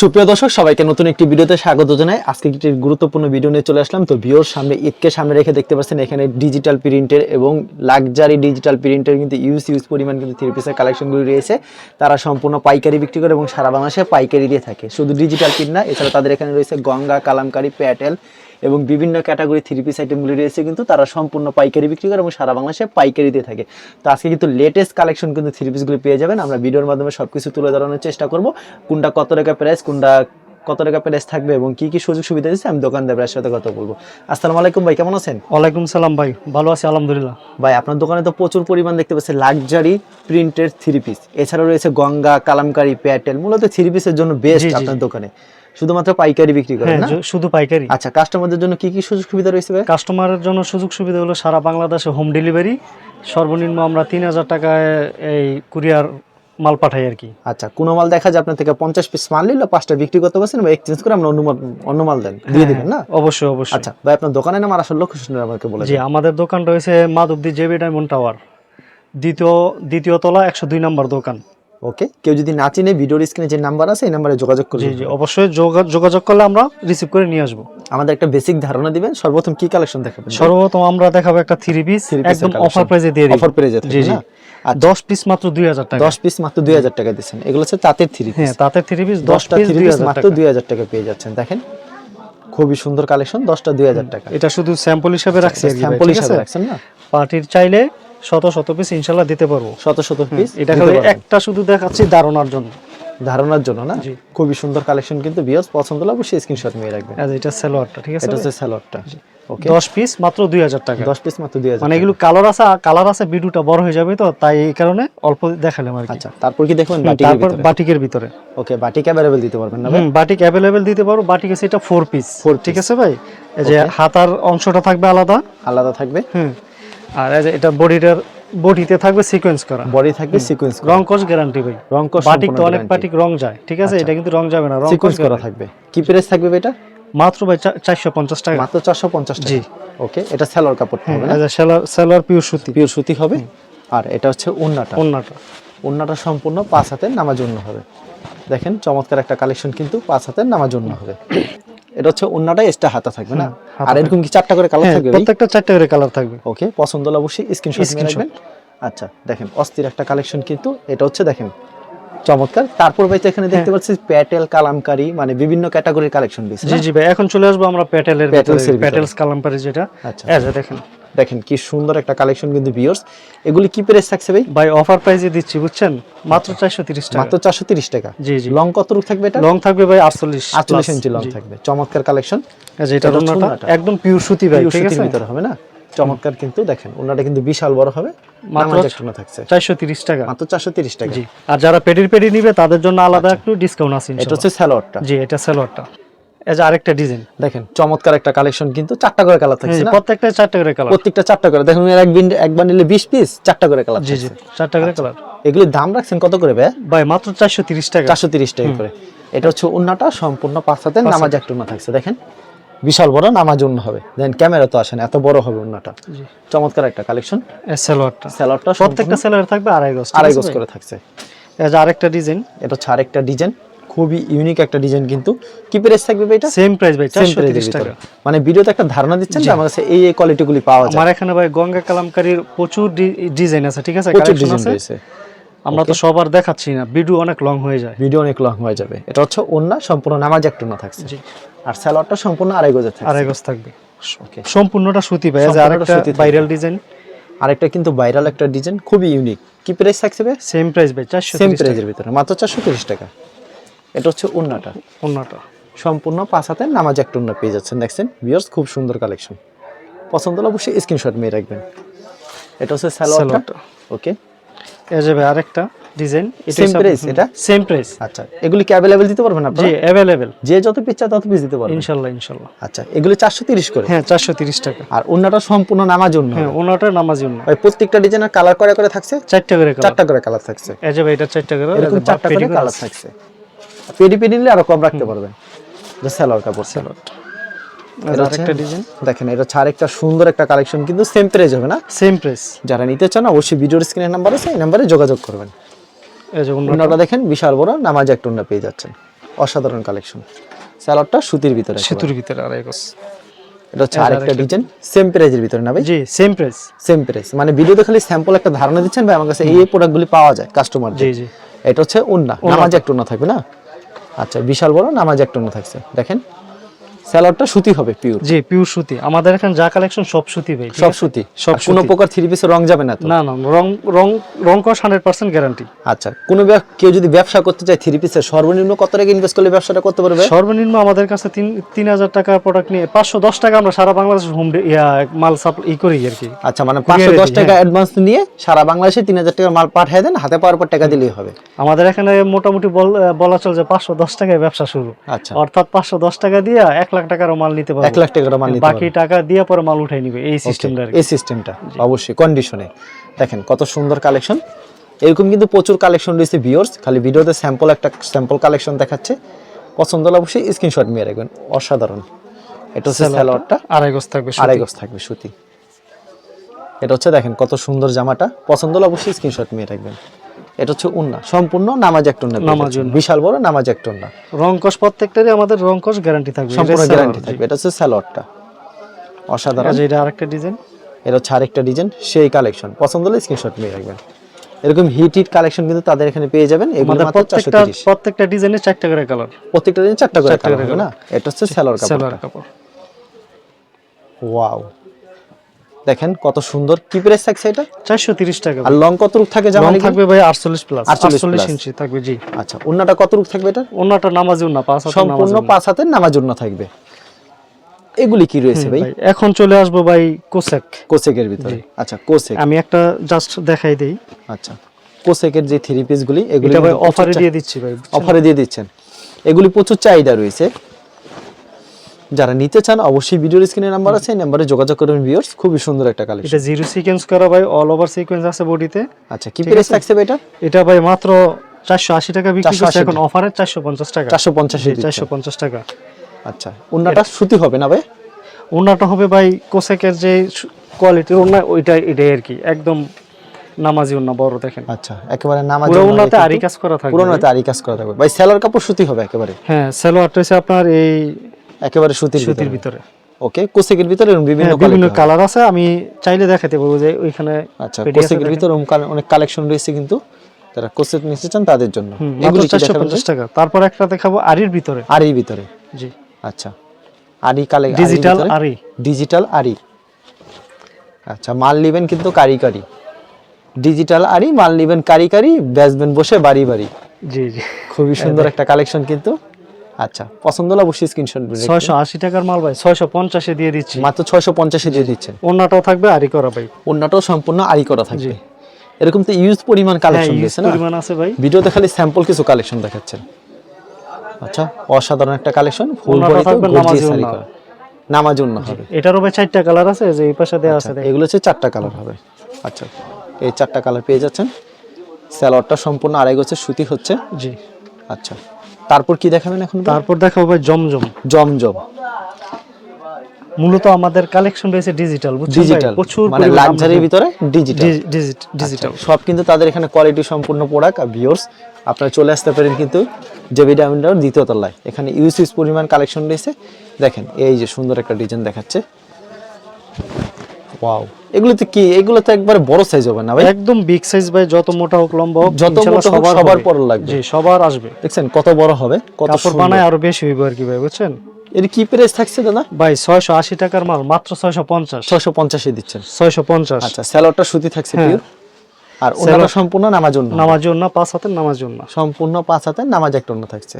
সুপ্রিয় দর্শক, সবাইকে নতুন একটি ভিডিওতে স্বাগত জানাই। আজকে একটি গুরুত্বপূর্ণ ভিডিও নিয়ে চলে আসলাম। তো ভিওর সামনে ঈদকে সামনে রেখে দেখতে পাচ্ছেন এখানে ডিজিটাল প্রিন্টের এবং লাক্সারি ডিজিটাল প্রিন্টের কিন্তু ইউজ ইউজ পরিমাণ কিন্তু থ্রি পিসের কালেকশনগুলি রয়েছে। তারা সম্পূর্ণ পাইকারি বিক্রি করে এবং সারা বাংলাদেশে পাইকারি দিয়ে থাকে। শুধু ডিজিটাল প্রিন্ট না, এছাড়া তাদের এখানে রয়েছে গঙ্গা, কালামকারি প্যাটেল এবং বিভিন্ন ক্যাটাগরি থ্রি পিস আইটেমগুলি রয়েছে কিন্তু তারা সম্পূর্ণ পাইকারি বিক্রি করে এবং সারা বাংলাদেশে পাইকারি দিয়ে থাকে। তো আজকে কিন্তু লেটেস্ট কালেকশন কিন্তু থ্রি পিসগুলি পেয়ে যাবেন। আমরা ভিডিওর মাধ্যমে সব কিছু তুলে ধরানোর চেষ্টা করব। কোনটা কত টাকা প্রাইস কোনটা কত টাকা প্রাইস থাকবে এবং কি কি সুযোগ সুবিধা দিচ্ছে আমি দোকানদারের সাথে কথা বলব। আসসালামু আলাইকুম ভাই কেমন আছেন? ওয়ালাইকুম সালাম ভাই ভালো আছি আলহামদুলিল্লাহ। ভাই আপনার দোকানে তো প্রচুর পরিমাণ দেখতে পাচ্ছি লাক্সারি প্রিন্টের থ্রি পিস এছাড়াও রয়েছে গঙ্গা কালামকারি প্যাটেল মূলত থ্রি পিসের জন্য বেস্ট আপনার দোকানে। শুধুমাত্র পাইকারি বিক্রি করেন হ্যাঁ না? শুধু পাইকারি। আচ্ছা কাস্টমারদের জন্য কি কি সুযোগ সুবিধা রয়েছে ভাই? কাস্টমারের জন্য সুযোগ সুবিধা হলো সারা বাংলাদেশে হোম ডেলিভারি সর্বনিম্ন আমরা তিন হাজার টাকায় এই কুরিয়ার মাল পাঠাই আর কি। আচ্ছা কোনো মাল দেখা যায় আপনার থেকে পঞ্চাশ পিস মাল নিলে পাঁচটা বিক্রি করতে পারছেন বা এক্সচেঞ্জ করে আমরা অন্য মাল অন্য মাল দেন দিয়ে দিবেন না? অবশ্যই অবশ্যই। আচ্ছা ভাই আপনার দোকানের নাম আর আসল লোকেশন আমাকে বলে জি আমাদের দোকান রয়েছে মাধবদী জেবি ডায়মন্ড টাওয়ার। দ্বিতীয় দ্বিতীয় তলা একশো দুই নম্বর দোকান। ওকে কেউ যদি না চিনে ভিডিওর স্ক্রিনে যে নাম্বার আছে এই নাম্বারে যোগাযোগ জি জি অবশ্যই যোগা- যোগাযোগ করলে আমরা রিসিভ করে নিয়ে আসব। আমাদের একটা বেসিক ধারণা দিবেন সর্বপ্রথম কি কালেকশন দেখাবেন? সর্বপ্রথম আমরা দেখাবো একটা থ্রি পিস একদম অফার প্রাইসে দিয়ে দিই অফার যেতে জি জি। আচ্ছা। দশ পিস মাত্র দুই হাজার টাকা। দশ পিস মাত্র দুই হাজার টাকা দিচ্ছেন। এগুলো হচ্ছে তাঁতের থ্রি হ্যাঁ পিস তাতে থ্রি পিস দশ দশটা পিস থ্রি পিস মাত্র টাকা। দুই হাজার টাকা পেয়ে যাচ্ছেন। দেখেন খুবই সুন্দর কালেকশন দশটা দুই হাজার টাকা। এটা শুধু স্যাম্পল হিসেবে রাখছি আর কি ভাই, স্যাম্পল হিসাবে রাখছেন না? পার্টির চাইলে শত শত পিস ইনশাল্লাহ দিতে পারব। শত শত পিস এটা খালি একটা শুধু দেখাচ্ছি ধারণার জন্য। ধারণার জন্য না? জি। খুবই সুন্দর কালেকশন কিন্তু বিয়স পছন্দ হলে অবশ্যই স্ক্রিনশট নিয়ে রাখবেন। আর এটা সালোয়ারটা ঠিক আছে এটা হচ্ছে স্যালোডটা ওকে দশ পিস মাত্র দুই হাজার টাকা। দশ পিস মাত্র দুই হাজার মানে এগুলো কালার আছে কালার আছে ভিডিওটা বড় হয়ে যাবে তো তাই এই কারণে অল্প দেখালাম আর কি। আচ্ছা তারপর কি দেখবেন বাটিকের তারপর ভিতরে? বাটিকের ভিতরে। ওকে বাটিক অ্যাভেলেবল দিতে পারবেন না ভাই? বাটিক অ্যাভেলেবেল দিতে পারো বাটিক আছে এটা ফোর পিস Four ঠিক আছে ভাই? এই যে হাতার অংশটা থাকবে আলাদা। আলাদা থাকবে? হুম। আর এটা বডিটার বডিতে থাকবে সিকোয়েন্স করা। বডি থাকবে সিকোয়েন্স রং কস গ্যারান্টি ভাই। রং কস বাটিক তো অনেক বাটিক রং যায় ঠিক আছে? এটা কিন্তু রং যাবে না রং সিকোয়েন্স করা থাকবে। কি প্রাইস থাকবে এটা? মাত্র ভাই চারশো পঞ্চাশ টাকা। মাত্র চারশো পঞ্চাশ টাকা। জি। ওকে এটা সেলর কাপড় হবে না? সেলার সেলার পিওর সুতি। পিওর সুতি হবে। আর এটা হচ্ছে ওন্নাটা। ওন্নাটা। ওন্নাটা সম্পূর্ণ পাঁচ হাতের নামার জন্য হবে। দেখেন চমৎকার একটা কালেকশন কিন্তু পাঁচ হাতের নামার জন্য হবে। এটা হচ্ছে অন্যটা এক্সট্রা হাতা থাকবে না? আর এরকম কি চারটা করে কালার হ্যাঁ থাকবে প্রত্যেকটা চারটা করে কালার থাকবে। ওকে পছন্দ হলে অবশ্যই স্ক্রিনশট নিয়ে রাখবেন। আচ্ছা দেখেন অস্থির একটা কালেকশন কিন্তু এটা হচ্ছে দেখেন চমৎকার। তারপর ভাই এখানে হ্যাঁ। দেখতে পাচ্ছি প্যাটেল কালামকারি মানে বিভিন্ন ক্যাটাগরির কালেকশন দিয়েছে জি জি ভাই এখন চলে আসব আমরা প্যাটেলের প্যাটেলস কালামকারি যেটা। আচ্ছা। দেখেন দেখেন কি সুন্দর একটা কালেকশন কিন্তু ভিউয়ার্স এগুলি কি প্রাইস থাকছে ভাই? ভাই অফার প্রাইসে দিচ্ছি বুঝছেন? মাত্র চারশো তিরিশ টাকা। মাত্র চারশো তিরিশ টাকা। জি জি। লং কত রূপ থাকবে এটা? লং থাকবে ভাই আটচল্লিশ আটচল্লিশ ইঞ্চি লং থাকবে। চমৎকার কালেকশন এটা এটা ওন্নাটা ওন্নাটা। একদম পিওর সুতি ভাই ঠিক আছে? ভিতরে হবে না? চমৎকার কিন্তু দেখেন ওনাটা কিন্তু বিশাল বড় হবে। মাত্র থাকছে। চারশো তিরিশ টাকা। মাত্র চারশো তিরিশ টাকা। জি। আর যারা পেডির পেডি নিবে তাদের জন্য আলাদা একটু ডিসকাউন্ট আছে এটা। হচ্ছে স্যালোয়ারটা জি এটা সেলোয়ারটা। আরেকটা ডিজাইন দেখেন চমৎকার একটা কালেকশন কিন্তু চারটা করে কালার থাকছে প্রত্যেকটা চারটে করে কালার প্রত্যেকটা চারটা করে দেখুন এর এক বিন একবার নিলে বিশ পিস চারটা করে কালার জি জি চারটা করে কালার এগুলির দাম রাখছেন কত করে ভাই ভাই মাত্র চারশো তিরিশ টাকা। চারশো তিরিশ টাকা করে। এটা হচ্ছে সম্পূর্ণ পাঁচ হাতের নামাজ একটা উন্না থাকছে দেখেন। বিশাল বড় নামাজ উন্ন হবে। দেন ক্যামেরা তো আসে না এত বড় হবে উন্নাটা জি। চমৎকার একটা কালেকশন এই সেলোয়ারটা। স্যালোয়ারটা প্রত্যেকটা থাকবে আড়াই গজ আড়াই গজ করে থাকছে। আরেকটা ডিজাইন। এটা হচ্ছে আরেকটা ডিজাইন। খুবই ইউনিক একটা ডিজাইন কিন্তু। কি প্রাইস থাকবে ভাই এটা? সেম প্রাইস ভাই Same চারশো price এর তিরিশ ভিতরে। টাকা মানে ভিডিওতে একটা ধারণা দিচ্ছেন যে আমার কাছে এই এই কোয়ালিটিগুলি পাওয়া যায়। আমার এখানে ভাই গঙ্গা কালামকারীর প্রচুর ডিজাইন আছে ঠিক আছে? প্রচুর ডিজাইন আছে। আমরা তো সবার দেখাচ্ছি না ভিডিও অনেক লং হয়ে যায়। ভিডিও অনেক লং হয়ে যাবে। এটা হচ্ছে ওন্না সম্পূর্ণ নামাজ একটু না থাকছে। আর স্যালোয়ারটা সম্পূর্ণ আড়াই গজের থাকছে। আড়াই গজ থাকবে। ওকে সম্পূর্ণটা সুতি ভাই যে আরেকটা থাকবে। ভাইরাল ডিজাইন আরেকটা কিন্তু ভাইরাল একটা ডিজাইন খুবই ইউনিক কি প্রাইস থাকছে সেম প্রাইস ভাই চারশো সেম প্রাইজের ভিতরে মাত্র চারশো তিরিশ টাকা। এটা হচ্ছে ওন্নাটা অন্যটা সম্পূর্ণ পাঁচ হাতে নামাজ একটা ওন্না পেয়ে যাচ্ছেন দেখছেন? ভিউয়ার্স খুব সুন্দর কালেকশন পছন্দ হলে অবশ্যই স্ক্রিনশট মেয়ে রাখবেন। এটা হচ্ছে সালোয়ারটা। ওকে এই যে ভাই আরেকটা ডিজাইন Same price এটা? সেম প্রাইস আচ্ছা এগুলি কি অ্যাভেলেবেল দিতে পারবেন জি আপনারা যে যত পিস চায় তত পিস দিতে পারবেন? ইনশাল্লাহ ইনশাল্লাহ। আচ্ছা এগুলি করে? হ্যাঁ চারশো তিরিশ টাকা। আর সম্পূর্ণ নামাজ হ্যাঁ নামাজি ভাই প্রত্যেকটা ডিজাইনের কালার করে করে থাকছে? চারটা করে কালার চারটা করে কালার থাকছে। এই যে ভাই এটা চারটা করে এরকম চারটা করে কালার থাকছে। পেডি পেডি নিলে আরও কম রাখতে পারবেন। যে স্যালোয়ার কাপড় দেখেন এটা সুন্দর একটা কালেকশন কিন্তু সেম প্রাইস হবে না? সেম প্রাইস যারা নিতে চান অবশ্যই ভিডিওর স্ক্রিনের নাম্বার আছে এই নাম্বারে যোগাযোগ করবেন। দেখেন বিশাল বড় নামাজ একটা পেয়ে যাচ্ছেন। অসাধারণ কালেকশন সুতির ভিতরে সেতুর ভিতরে আড়াই গজ এটা হচ্ছে আরেকটা ডিজাইন সেম প্রাইজের ভিতরে না ভাই? জি সেম প্রাইস সেম প্রাইস মানে ভিডিওতে খালি স্যাম্পল একটা ধারণা দিচ্ছেন ভাই আমার কাছে এই প্রোডাক্টগুলি পাওয়া যায় কাস্টমার জি জি। এটা হচ্ছে উন্না। নামাজ একটা উন্না থাকবে না? আচ্ছা বিশাল বড় নামাজ একটা থাকছে। দেখেন। স্যালোয়ারটা সুতি হবে পিওর জি পিওর সুতি। আমাদের এখানে যা কালেকশন সব সুতি ভাই সব সুতি। সব কোনো প্রকার থ্রি পিসের রং যাবে না তো? না না রং রং রং কস হান্ড্রেড পার্সেন্ট গ্যারান্টি আচ্ছা কোনো কেউ যদি ব্যবসা করতে চায় থ্রি পিসের সর্বনিম্ন কত টাকা ইনভেস্ট করলে ব্যবসাটা করতে পারবে? সর্বনিম্ন আমাদের কাছে তিন তিন হাজার টাকা প্রোডাক্ট নিয়ে পাঁচশো দশ টাকা আমরা সারা বাংলাদেশ হোম মাল সাপ্লাই করি আর কি। আচ্ছা মানে পাঁচশো দশ টাকা অ্যাডভান্স নিয়ে সারা বাংলাদেশে তিন হাজার টাকা মাল পাঠিয়ে দেন হাতে পাওয়ার পর টাকা দিলেই হবে। আমাদের এখানে মোটামুটি বল- চল যে পাঁচশো দশ টাকায় ব্যবসা শুরু। আচ্ছা। অর্থাৎ পাঁচশো দশ টাকা দিয়ে এক লাখ টাকারও মাল নিতে এক লাখ টাকার মাল নিতে বাকি টাকা দিয়ে পরে মাল উঠাই নিবে এই সিস্টেমটা এই সিস্টেমটা অবশ্যই কন্ডিশনে দেখেন কত সুন্দর কালেকশন এরকম কিন্তু প্রচুর কালেকশন রয়েছে ভিউয়ার্স খালি ভিডিওতে স্যাম্পল একটা স্যাম্পল কালেকশন দেখাচ্ছে। পছন্দ হলে অবশ্যই স্ক্রিনশট নিয়ে রাখবেন। অসাধারণ। এটা হচ্ছে স্যালোয়ারটা আড়াই গজ থাকবে। আড়াই গজ থাকবে সুতি। এটা হচ্ছে দেখেন কত সুন্দর জামাটা। পছন্দ হলে অবশ্যই স্ক্রিনশট নিয়ে রাখবেন। এটা হচ্ছে উন্না। সম্পূর্ণ নামাজ এক টন্না নামাজ বিশাল বড় নামাজ এক টন্না। রং প্রত্যেকটারই আমাদের রং গ্যারান্টি থাকবে। সম্পূর্ণ গ্যারান্টি থাকবে। এটা হচ্ছে স্যালোয়ারটা অসাধারণ। জি। এটা আরেকটা ডিজাইন এটা হচ্ছে আরেকটা ডিজাইন সেই কালেকশন পছন্দ হলে স্ক্রিনশট নিয়ে রাখবেন। এরকম হিট হিট কালেকশন কিন্তু তাদের এখানে পেয়ে যাবেন। এগুলো প্রত্যেকটা প্রত্যেকটা ডিজাইনের চারটা করে কালার প্রত্যেকটা ডিজাইন চারটা করে কালার না? এটা হচ্ছে স্যালোয়ার কাপড়। ওয়াও দেখেন কত সুন্দর। কি প্রাইস থাকছে এটা? চারশো তিরিশ টাকা আর লং কত রূপ থাকে জামা থাকবে ভাই আটচল্লিশ প্লাস 48 ইঞ্চি থাকবে জি। আচ্ছা অন্যটা কত রূপ থাকবে এটা? অন্যটা নামাজিও না পাঁচ হাতের সম্পূর্ণ পাঁচ হাতের নামার জন্য থাকবে। এগুলি কি রয়েছে ভাই? ভাই, এখন চলে আসব ভাই কোসেক। কোসেকের ভিতরে। আচ্ছা কোসেক। আমি একটা জাস্ট দেখাই দেই। আচ্ছা কোসেকের যে থ্রি পিস গুলি এগুলি ভাই অফারে দিয়ে দিচ্ছি ভাই? অফারে দিয়ে দিচ্ছেন। এগুলি প্রচুর চাহিদা রয়েছে। যারা নিতে চান অবশ্যই ভিডিওর স্ক্রিনে নাম্বার আছে এই নাম্বারে যোগাযোগ করবেন ভিউয়ার্স খুবই সুন্দর একটা কালেকশন এটা জিরো সিকোয়েন্স করা ভাই অল ওভার সিকোয়েন্স আছে বডিতে আচ্ছা কি প্রাইস থাকছে ভাই এটা? এটা ভাই মাত্র চারশো আশি টাকা বিক্রি 480 করছে এখন অফারে চারশো পঞ্চাশ টাকা। চারশো পঞ্চাশ চারশো পঞ্চাশ টাকা। আচ্ছা অন্যটা সুতি হবে না ভাই? ওনাটা হবে ভাই কোসেকের যে কোয়ালিটির ওনা ওইটা এটাই আর কি। একদম নামাজি ওনা বড় দেখেন। আচ্ছা একেবারে নামাজ পুরো ওনাতে আরি কাজ করা থাকবে পুরোনোতে আরি কাজ করা থাকবে। ভাই সেলার কাপড় সুতি হবে একেবারে? হ্যাঁ সালোয়ারটা হচ্ছে আপনার এই একেবারে সুতির সুতির ভিতরে। ওকে কোসেকের ভিতরে বিভিন্ন হ্যাঁ, বিভিন্ন কালার আছে আমি চাইলে দেখাতে পারব যে ওইখানে আচ্ছা কোসেকের ভিতরে অনেক কালেকশন রয়েছে কিন্তু যারা কোসেক নিতে চান তাদের জন্য। এগুলি মাত্র কি চারশো দেখাবেন পঞ্চাশ টাকা। তারপর একটা দেখাবো আরির ভিতরে। আর এই ভিতরে। জি। আচ্ছা আরি কালে ডিজিটাল আরি। ডিজিটাল আরি। আচ্ছা মাল নিবেন কিন্তু কারি কারি ডিজিটাল আরি মাল নিবেন কারি কারি বেচবেন বসে বাড়ি বাড়ি। জি জি। খুবই সুন্দর একটা কালেকশন কিন্তু। আচ্ছা পছন্দ হলে অবশ্যই স্ক্রিনশট ছয়শো আশি টাকার মাল ভাই ছয়শো পঞ্চাশে দিয়ে দিচ্ছি। মাত্র ছয়শো পঞ্চাশে দিয়ে দিচ্ছেন। অন্যটাও থাকবে আরি করা ভাই। অন্যটাও সম্পূর্ণ আরি করা থাকবে। এরকম তো ইউজ পরিমাণ হ্যাঁ কালেকশন দিয়েছে না? পরিমাণ আছে ভাই। ভিডিওতে খালি স্যাম্পল কিছু কালেকশন দেখাচ্ছেন। আচ্ছা অসাধারণ একটা কালেকশন ফুল বডিতে থাকবে গর্জিয়াস করা। নামাজ অন্য হবে। এটারও ভাই চারটা কালার আছে যে এই পাশে দেওয়া আছে আচ্ছা, এগুলো হচ্ছে চারটা কালার হবে। আচ্ছা এই চারটা কালার পেয়ে যাচ্ছেন। স্যালোয়ারটা সম্পূর্ণ আড়াই গোছের সুতি হচ্ছে। জি। আচ্ছা। তারপর কি দেখাবেন এখন তারপর দেখাবো ভাই জমজম। জমজম। মূলত আমাদের কালেকশন রয়েছে ডিজিটাল ডিজিটাল প্রচুর মানে লাক্সারির ভিতরে ডিজিটাল ডিজিটাল সব কিন্তু তাদের এখানে কোয়ালিটি সম্পূর্ণ প্রোডাক্ট আর ভিউয়ার্স আপনারা চলে আসতে পারেন কিন্তু জেবি ডায়মন্ডার দ্বিতীয় তলায়। এখানে ইউজ পরিমাণ কালেকশন রয়েছে। দেখেন এই যে সুন্দর একটা ডিজাইন দেখাচ্ছে। ওয়াও এগুলো তো কি এগুলো তো একবারে বড় সাইজ হবে না ভাই? একদম বিগ সাইজ ভাই যত মোটা হোক লম্বা হোক যত মোটা হোক সবার পর লাগবে। জি সবার আসবে। দেখছেন কত বড় হবে কত কাপড় বানায় আরও বেশি হইব আর কি ভাই বুঝছেন? এর কি প্রাইস থাকছে দাদা? ভাই ছয়শো আশি টাকার মাল মাত্র ছয়শো পঞ্চাশ। ছশো পঞ্চাশে দিচ্ছেন। ছয়শো পঞ্চাশ। আচ্ছা স্যালোয়ারটা সুতি থাকছে হ্যাঁ। পিওর আর ওনাটা সম্পূর্ণ নামাজ জন্য নামাজ জন্য পাঁচ হাতের নামাজ জন্য সম্পূর্ণ পাঁচ হাতে নামাজ একটা অন্য থাকছে।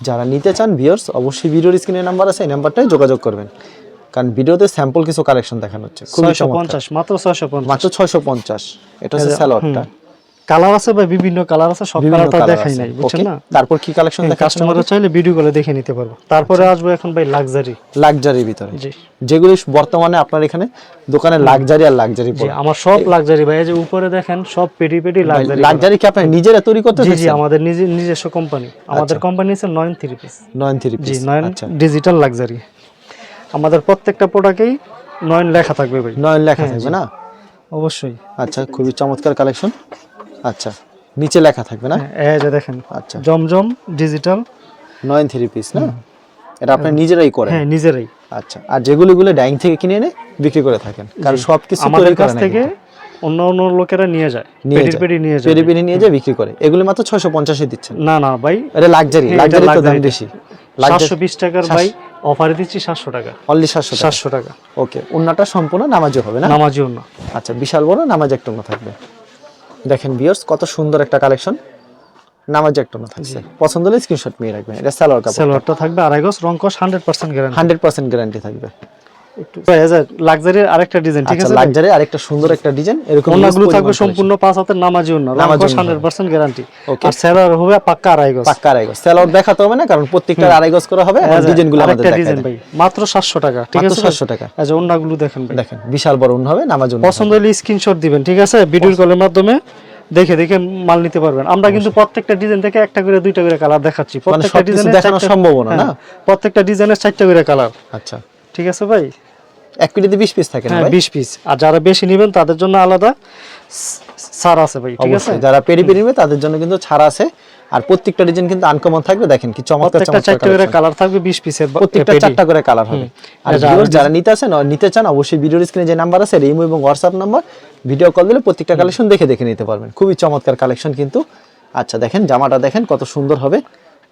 যারা নিতে চান ভিউয়ার্স অবশ্যই ভিডিওর স্ক্রিনে নাম্বার আছে এই নাম্বারটাই যোগাযোগ করবেন। কারণ ভিডিওতে স্যাম্পল কিছু কালেকশন দেখানো হচ্ছে। খুবই পঞ্চাশ মাত্র ছয়শো পঞ্চাশ। মাত্র ছয়শো পঞ্চাশ। এটা হচ্ছে স্যালোয়ারটা কালার আছে ভাই বিভিন্ন কালার আছে সব কালারটা colour দেখাই নাই বুঝছেন না? তারপর কি কালেকশন দেখাচ্ছেন কাস্টমাররা চাইলে ভিডিও করে দেখে নিতে পারব। তারপরে আসব এখন ভাই লাক্সারি লাক্সারির ভিতরে। জি। যেগুলি বর্তমানে আপনার এখানে দোকানে লাক্সারি আর লাক্সারি জি আমার সব লাক্সারি ভাই এই যে উপরে দেখেন সব পেটি পেটি লাক্সারি লাক্সারি কি আপনার নিজেরা তৈরি করতে জি জি আমাদের নিজে নিজস্ব কোম্পানি আমাদের কোম্পানি হচ্ছে Nayan three piece Nayan three G piece আচ্ছা। ডিজিটাল লাক্সারি আমাদের প্রত্যেকটা প্রোডাক্টেই নয়ন লেখা থাকবে ভাই। নয়ন লেখা হ্যাঁ, থাকবে না? অবশ্যই। আচ্ছা খুবই চমৎকার কালেকশন আচ্ছা নিচে লেখা থাকবে না? হ্যাঁ, এই যে দেখেন আচ্ছা। Zamzam digital Nayan three piece না? এটা আপনি নিজেরাই করেন? হ্যাঁ নিজেরাই। আচ্ছা আর যেগুলো গুলো ডাইং থেকে কিনে এনে বিক্রি করে থাকেন? কারণ সব কিছু আমাদের কাছ থেকে অন্য অন্য লোকেরা নিয়ে যায় পেডি। পেডি নিয়ে যায়। পেরি নিয়ে যায় বিক্রি করে। এগুলো মাত্র ছয়শো পঞ্চাশে দিচ্ছেন। না না ভাই। এটা লাক্সারি হ্যাঁ, লাক্সারি তো দাম বেশি। সাতশো বিশ টাকার ভাই অফারে দিচ্ছি সাতশো টাকা। অনলি সাতশো সাতশো টাকা। ওকে অন্যটা সম্পূর্ণ নামাজও হবে না? নামাজ অন্য আচ্ছা বিশাল বড় নামাজ একটা অন্য থাকবে। দেখেন বিয়ার্স কত সুন্দর একটা কালেকশন নামাজ একটা অন্য থাকছে। পছন্দ হলে স্ক্রিনশট নিয়ে রাখবেন। এটা সালোয়ার কাপড় সালোয়ারটা থাকবে আড়াই গজ রং কস hundred percent guarantee hundred percent guarantee থাকবে। একটু লাক্সারির আরেকটা ডিজাইন ঠিক আচ্ছা আছে লাক্সারি আরেকটা সুন্দর একটা ডিজাইন এরকম ওনাগুলো থাকবে সম্পূর্ণ পাঁচ হাতের নামাজি ওনা নামাজি কস ওড়না হান্ড্রেড পার্সেন্ট গ্যারান্টি Okay. আর সেলার হবে পাক্কা আড়াই গজ। পাক্কা আড়াই গজ। সেলোয়ার দেখাতে হবে না কারণ প্রত্যেকটা আড়াই গজ করা হবে আর ডিজাইন আমাদের আরেকটা ডিজাইন ভাই মাত্র সাতশো টাকা ঠিক আছে 700 টাকা। এই ওনাগুলো দেখেন ভাই। দেখেন বিশাল বড় হবে নামাজ পছন্দ হলে স্ক্রিনশট দিবেন ঠিক আছে? ভিডিও কলের মাধ্যমে দেখে দেখে মাল নিতে পারবেন। আমরা কিন্তু প্রত্যেকটা ডিজাইন থেকে একটা করে দুইটা করে কালার দেখাচ্ছি। মানে প্রত্যেকটা সবকিছু দেখানো সম্ভব না? না প্রত্যেকটা ডিজাইনের চারটা করে কালার আচ্ছা। ঠিক আছে ভাই? এক পিটিতে 20 পিস থাকে না হ্যাঁ বিশ পিস আর যারা বেশি নেবেন তাদের জন্য আলাদা সার আছে ভাই ঠিক আছে? যারা পেরি পেরি নেবে তাদের জন্য কিন্তু ছাড় আছে। আর প্রত্যেকটা ডিজাইন কিন্তু আনকমন থাকবে দেখেন কি চমৎকার চমৎকার করে কালার থাকবে বিশ পিসের প্রত্যেকটা চারটা করে কালার হবে। আর আরও যারা নিতে আছেন নিতে চান অবশ্যই ভিডিওর স্ক্রিনে যে নাম্বার আছে রিমো এবং হোয়াটসঅ্যাপ নাম্বার ভিডিও কল দিলে প্রত্যেকটা কালেকশন দেখে দেখে নিতে পারবেন। খুবই চমৎকার কালেকশন কিন্তু। আচ্ছা দেখেন জামাটা দেখেন কত সুন্দর হবে।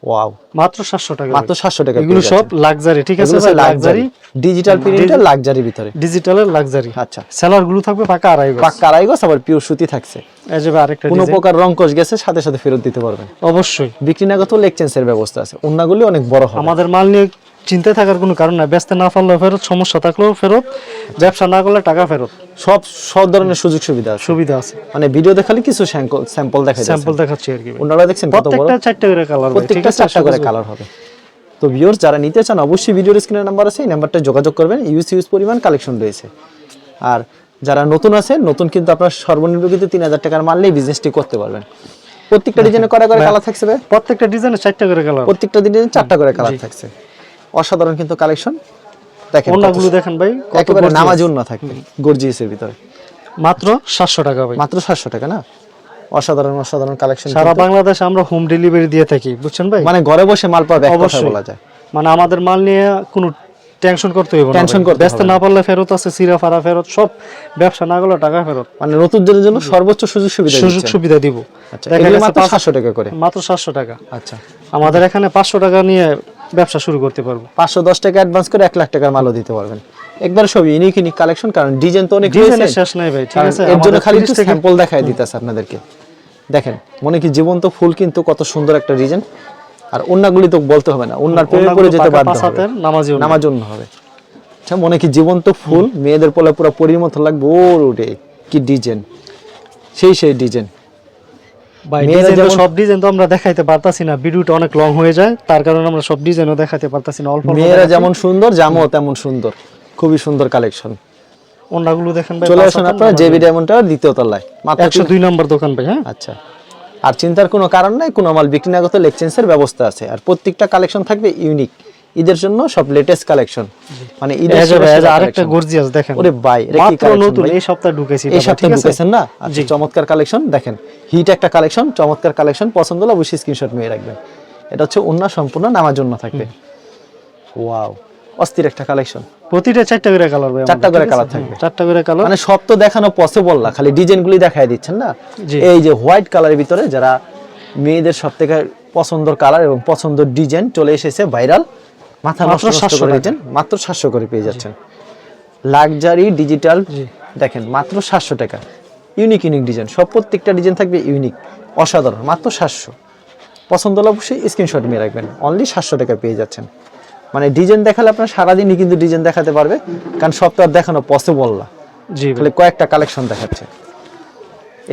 ওয়াও মাত্র সাতশো টাকা মাত্র সাতশো টাকা এগুলো সব লাক্সারি ঠিক আছে লাক্সারি ডিজিটাল প্রিন্টার লাক্সারি ভিতরে। ডিজিটালের লাক্সারি আচ্ছা। সেলারগুলো থাকবে পাকা আড়াই গজ। পাক্কা আড়াই গজ আবার পিওর সুতি থাকছে। এই যে ভাই আরেকটা কোনো প্রকার রং কষ গেছে সাথে সাথে ফেরত দিতে পারবেন। অবশ্যই। বিক্রি না এক্সচেঞ্জের ব্যবস্থা আছে। অন্যগুলো অনেক বড় হবে। আমাদের মাল নিয়ে চিন্তায় থাকার কোনো কারণ নাই। ব্যস্ত না পারলেও ফেরত সমস্যা থাকলেও ফেরত ব্যবসা না করলে টাকা ফেরত। সব সব ধরনের সুযোগ সুবিধা সুবিধা আছে। মানে ভিডিও দেখালে কিছু স্যাম্পল দেখা যায় স্যাম্পল দেখাচ্ছি আর কি। ওনারা দেখছেন প্রত্যেকটা চারটা করে কালার প্রত্যেকটা চারটা করে কালার হবে। তো ভিউয়ার্স যারা নিতে চান অবশ্যই ভিডিওর স্ক্রিনের নাম্বার আছে এই নাম্বারটা যোগাযোগ করবেন। ইউজ ইউজ পরিমাণ কালেকশন রয়েছে। আর যারা নতুন আছে নতুন কিন্তু আপনার সর্বনিম্ন কিন্তু তিন হাজার টাকার মারলেই বিজনেসটি করতে পারবেন। প্রত্যেকটা ডিজাইনে কয়টা করে কালার থাকছে প্রত্যেকটা ডিজাইনে চারটা করে কালার প্রত্যেকটা ডিজাইনে চারটা করে কালার থাকছে। অসাধারণ কিন্তু কালেকশন। দেখেন দেখেন ভাই একেবারে। নামাজ গর্জিয়াসের ভিতরে। মাত্র সাতশো টাকা ভাই। মাত্র সাতশো টাকা না? অসাধারণ অসাধারণ কালেকশন সারা বাংলাদেশে আমরা হোম ডেলিভারি দিয়ে থাকি বুঝছেন ভাই? মানে ঘরে বসে মাল পাবে। বলা যায়। মানে আমাদের মাল নিয়ে কোনো টেনশন করতে হবে না Tension করতে ব্যস্ত না। পারলে ফেরত আছে সিরা ফারা ফেরত সব ব্যবসা না করলে টাকা ফেরত। মানে নতুনদের জন্য সর্বোচ্চ সুযোগ সুবিধা সুযোগ সুবিধা দিব। আচ্ছা মাত্র পাঁচ- সাতশো টাকা করে। মাত্র সাতশো টাকা। আচ্ছা। আমাদের এখানে পাঁচশো টাকা নিয়ে ব্যবসা শুরু করতে পারব। পাঁচশো দশ টাকা অ্যাডভান্স করে এক লাখ টাকার মালও দিতে পারবেন। একবার সব ইউনিক ইউনিক কালেকশন কারণ ডিজাইন তো অনেক শেষ নাই ভাই ঠিক আছে? এর জন্য খালি একটু স্যাম্পল দেখায় দিতেছে আপনাদেরকে। দেখেন মনে কি জীবন্ত ফুল কিন্তু কত সুন্দর একটা ডিজাইন আর অন্যগুলি তো বলতে হবে না অন্যার প্রেমে ওনাগুলো পড়ে যেতে বাধ্য হবে। নামাজি। জন্য হবে। আচ্ছা মনে কি জীবন্ত ফুল? মেয়েদের পোলা পুরো পরির মতো লাগবে ওর উঠে কি ডিজাইন সেই সেই ডিজাইন ভাই মেয়েরা ডিজাইন তো যেমন- সব ডিজাইন তো আমরা দেখাইতে পারতাছি না। ভিডিওটা অনেক লং হয়ে যায় তার কারণে আমরা সব ডিজাইনও দেখাতে পারতাছি না অল্প মেয়েরা যেমন সুন্দর জামও তেমন সুন্দর। খুবই সুন্দর কালেকশন ওনাগুলো দেখেন ভাই চলে আসুন আপনারা জেবি ডায়মন্ড টাওয়ার দ্বিতীয় তলায়। মাত্র একশো দুই নম্বর দোকান ভাই হ্যাঁ? আচ্ছা। আর চিন্তার কোনো কারণ নাই কোনো মাল বিক্রি না করতে এক্সচেঞ্জের ব্যবস্থা আছে। আর প্রত্যেকটা কালেকশন থাকবে ইউনিক ঈদের জন্য সব লেটেস্ট কালেকশন মানে ঈদের আরেকটা গর্জিয়াস দেখেন। ওরে ভাই মাত্র নতুন এই সপ্তাহে ঢুকেছি এই সপ্তাহে ঢুকেছেন না? আচ্ছা চমৎকার কালেকশন দেখেন হিট একটা কালেকশন চমৎকার কালেকশন পছন্দ হলে অবশ্যই স্ক্রিনশট নিয়ে রাখবেন। এটা হচ্ছে অন্য সম্পূর্ণ নামার জন্য থাকবে। ওয়াও অস্থির একটা কালেকশন প্রতিটা চারটা করে কালার ভাই চারটা করে আছে? থাকবে। চারটা করে কালার মানে সব তো দেখানো পসিবল না খালি ডিজাইন গুলি দেখায় দিচ্ছেন না। এই যে হোয়াইট কালারের ভিতরে যারা মেয়েদের সব থেকে পছন্দের কালার এবং পছন্দের ডিজাইন চলে এসেছে ভাইরাল মাথা মাত্র নষ্ট নষ্ট 700 করে টাকা। ডিজাইন মাত্র সাতশো করে পেয়ে যাচ্ছেন। লাক্সারি ডিজিটাল দেখেন মাত্র সাতশো টাকা। ইউনিক ইউনিক ডিজাইন সব প্রত্যেকটা ডিজাইন থাকবে ইউনিক অসাধারণ মাত্র সাতশো। পছন্দ হলে অবশ্যই স্ক্রিনশট নিয়ে রাখবেন। অনলি সাতশো টাকা পেয়ে যাচ্ছেন। মানে ডিজাইন দেখালে আপনার সারাদিনই কিন্তু ডিজাইন দেখাতে পারবে কারণ আর দেখানো পসিবল না। জি কয়েকটা কালেকশন দেখাচ্ছে।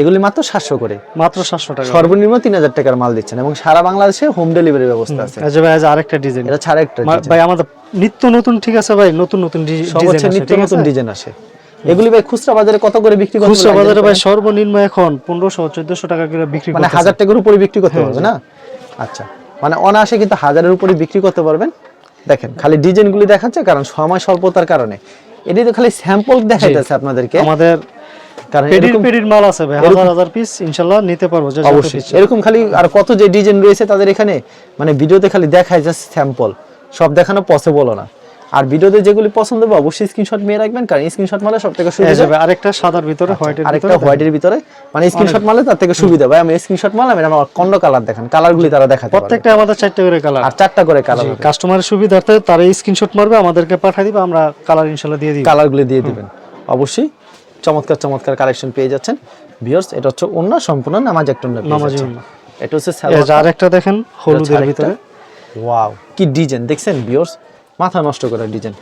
এগুলি মাত্র সাতশো করে। মাত্র সাতশো টাকা। সর্বনিম্ন তিন হাজার টাকার মাল দিচ্ছেন এবং সারা বাংলাদেশে হোম ডেলিভারি ব্যবস্থা আছে। ভাই, আরেকটা ডিজাইন এটা ছাড়া একটা ভাই আমাদের নিত্য নতুন ঠিক আছে ভাই নতুন নতুন সব ডিজাইন হচ্ছে নিত্য নতুন ডিজাইন আসে। এগুলি ভাই খুচরা বাজারে কত করে বিক্রি করতে খুচরা? বাজারে ভাই সর্বনিম্ন এখন পনেরোশো চোদ্দশো টাকা করে বিক্রি মানে হাজার টাকার উপরে বিক্রি করতে হ্যাঁ, পারবে না? আচ্ছা। মানে অনায়াসে কিন্তু হাজারের উপরে বিক্রি করতে পারবেন। দেখেন খালি ডিজাইনগুলি দেখাচ্ছে কারণ সময় স্বল্পতার কারণে। এটি তো খালি স্যাম্পল দেখাইতেছে আপনাদেরকে। আমাদের কারণ এরকম পেডির মাল আছে ভাই হাজার হাজার পিস ইনশাল্লাহ নিতে পারব অবশ্যই। এরকম খালি আর কত যে ডিজাইন রয়েছে তাদের এখানে মানে ভিডিওতে খালি দেখায় জাস্ট স্যাম্পল সব দেখানো পসিবল না। আর ভিডিওতে যেগুলি পছন্দ হবে অবশ্যই স্ক্রিনশট নিয়ে রাখবেন কারণ স্ক্রিনশট মারলে সব থেকে সুবিধা যাবে আরেকটা সাদার ভিতরে হোয়াইটের আরেকটা ভিতরে হোয়াইটের ভিতরে। মানে স্ক্রিনশট মারলে তার থেকে সুবিধা। ভাই আমি স্ক্রিনশট মারলাম এটা আমার কন্ড কালার দেখেন কালারগুলি তারা দেখাতে প্রত্যেকটা আমাদের চারটে করে কালার। আর চারটা করে কালার কাস্টমারের সুবিধার্থে তারা স্ক্রিনশট মারবে আমাদেরকে পাঠিয়ে দিবে আমরা কালার ইনশাল্লাহ দিয়ে দিই। কালারগুলি দিয়ে দিবেন। অবশ্যই। চমৎকার চমৎকার কালেকশন পেয়ে যাচ্ছেন। ভিউয়ার্স এটা হচ্ছে অন্য সম্পূর্ণ নামাজ একটা নামাজি। এটা হচ্ছে যে আরেকটা দেখেন হলুদের ভিতরে। ওয়াও কি ডিজাইন দেখছেন ভিউয়ার্স মাথা নষ্ট করা ডিজাইন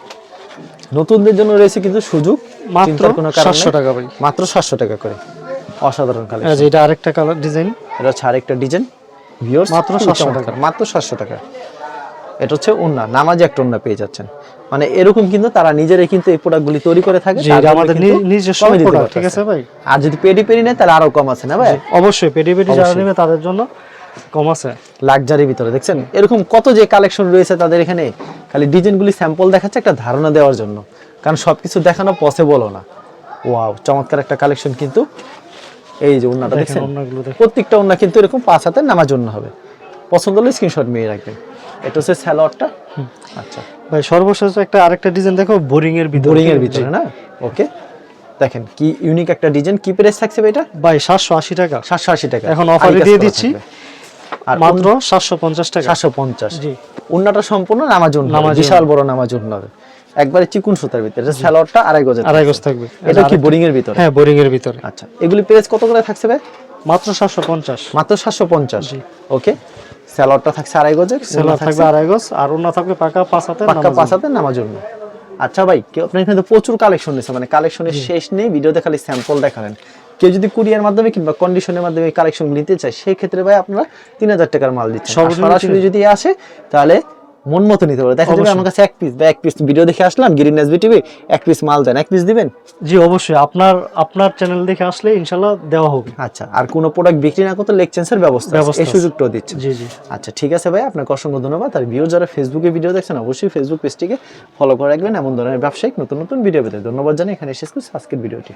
নতুনদের জন্য রয়েছে কিন্তু সুযোগ মাত্র চিন্তার কোনো কারণ সাতশো নেই। টাকা ভাই। মাত্র সাতশো টাকা করে। অসাধারণ কালেকশন এটা আরেকটা কালার ডিজাইন এটা হচ্ছে আরেকটা ডিজাইন ভিউয়ার্স মাত্র 700 টাকা। মাত্র সাতশো টাকা। এটা হচ্ছে ওন্না নামাজি একটা ওন্না পেয়ে যাচ্ছেন। মানে এরকম কিন্তু তারা নিজেরাই কিন্তু এই প্রোডাক্টগুলি তৈরি করে থাকে আমাদের নিজস্ব প্রোডাক্ট ঠিক আছে ভাই? আর যদি পেডি পেরি নেয় তাহলে আরও কম আছে না ভাই? অবশ্যই পেডি পেডি যারা নেবে তাদের জন্য কম আছে। লাক্সারি ভিতরে দেখছেন? এরকম কত যে কালেকশন রয়েছে তাদের এখানে খালি ডিজাইনগুলি স্যাম্পল দেখাচ্ছে একটা ধারণা দেওয়ার জন্য। কারণ সবকিছু দেখানো পসিবলও না। ওয়াও চমৎকার একটা কালেকশন কিন্তু। এই যে ওন্নাটা দেখছেন? প্রত্যেকটা ওন্না কিন্তু এরকম পাঁচ হাতে নামার জন্য হবে। পছন্দ হলে স্ক্রিনশট নিয়ে রাখবেন। এটা হচ্ছে স্যালোয়ারটা। আচ্ছা। ভাই সর্বশেষ একটা আরেকটা ডিজাইন দেখো বোরিং এর ভিতরে। বোরিং এর ভিতরে না? ওকে। দেখেন কি ইউনিক একটা ডিজাইন কি প্রাইস থাকছে এটা? ভাই সাতশো আশি টাকা। সাতশো আশি টাকা। এখন কাজ দিয়ে দিচ্ছি। আর মাত্র সাতশো পঞ্চাশ টাকা। সাতশো পঞ্চাশ। জি। উন্নাটা সম্পূর্ণ নামাজ উন্না নামাজ বিশাল বড় নামাজ উন্না হবে। একবারে চিকুন সুতার ভিতরে। এটা স্যালোয়ারটা আড়াই গজের আড়াই গজ থাকবে। এটা কি বোরিং এর ভিতরে? হ্যাঁ বোরিং এর ভিতরে। আচ্ছা। এগুলি প্রাইস কত করে থাকছে ভাই? মাত্র সাতশো পঞ্চাশ। মাত্র সাতশো পঞ্চাশ। ওকে। স্যালোয়ারটা থাকছে আড়াই গজে স্যালোয়ার থাকবে আড়াই গজ আর অন্য থাকবে পাকা পাঁচ হাতে পাঁচাতে পাঁচ হাতে নামাজ উন্না আচ্ছা ভাই কেউ আপনার এখানে তো প্রচুর কালেকশন নিয়েছে মানে কালেকশনের শেষ নেই ভিডিওতে খালি স্যাম্পল দেখালেন। কেউ যদি কুরিয়ার মাধ্যমে কিংবা কন্ডিশনের মাধ্যমে কালেকশন নিতে চায় সেই ক্ষেত্রে ভাই আপনারা তিন হাজার টাকার মাল দিচ্ছেন। সরাসরি যদি আসে তাহলে মন মতো নিতে পারে। দেখা যাবে আমার কাছে এক পিস বা এক পিস ভিডিও দেখে আসলাম গিরিন এসবি টিভি এক পিস মাল দেন এক পিস দিবেন? জি অবশ্যই। আপনার আপনার চ্যানেল দেখে আসলে ইনশাল্লাহ দেওয়া হবে। আচ্ছা আর কোনো প্রোডাক্ট বিক্রি না করতে লেক চেঞ্জের ব্যবস্থা এই। সুযোগটাও দিচ্ছে জি জি। আচ্ছা ঠিক আছে ভাই আপনাকে অসংখ্য ধন্যবাদ। আর ভিউ যারা ফেসবুকে ভিডিও দেখছেন অবশ্যই ফেসবুক পেজটিকে ফলো করে রাখবেন। এমন ধরনের ব্যবসায়িক নতুন নতুন ভিডিও পেতে। ধন্যবাদ জানাই এখানে শেষ করছি আজকের ভিডিওটি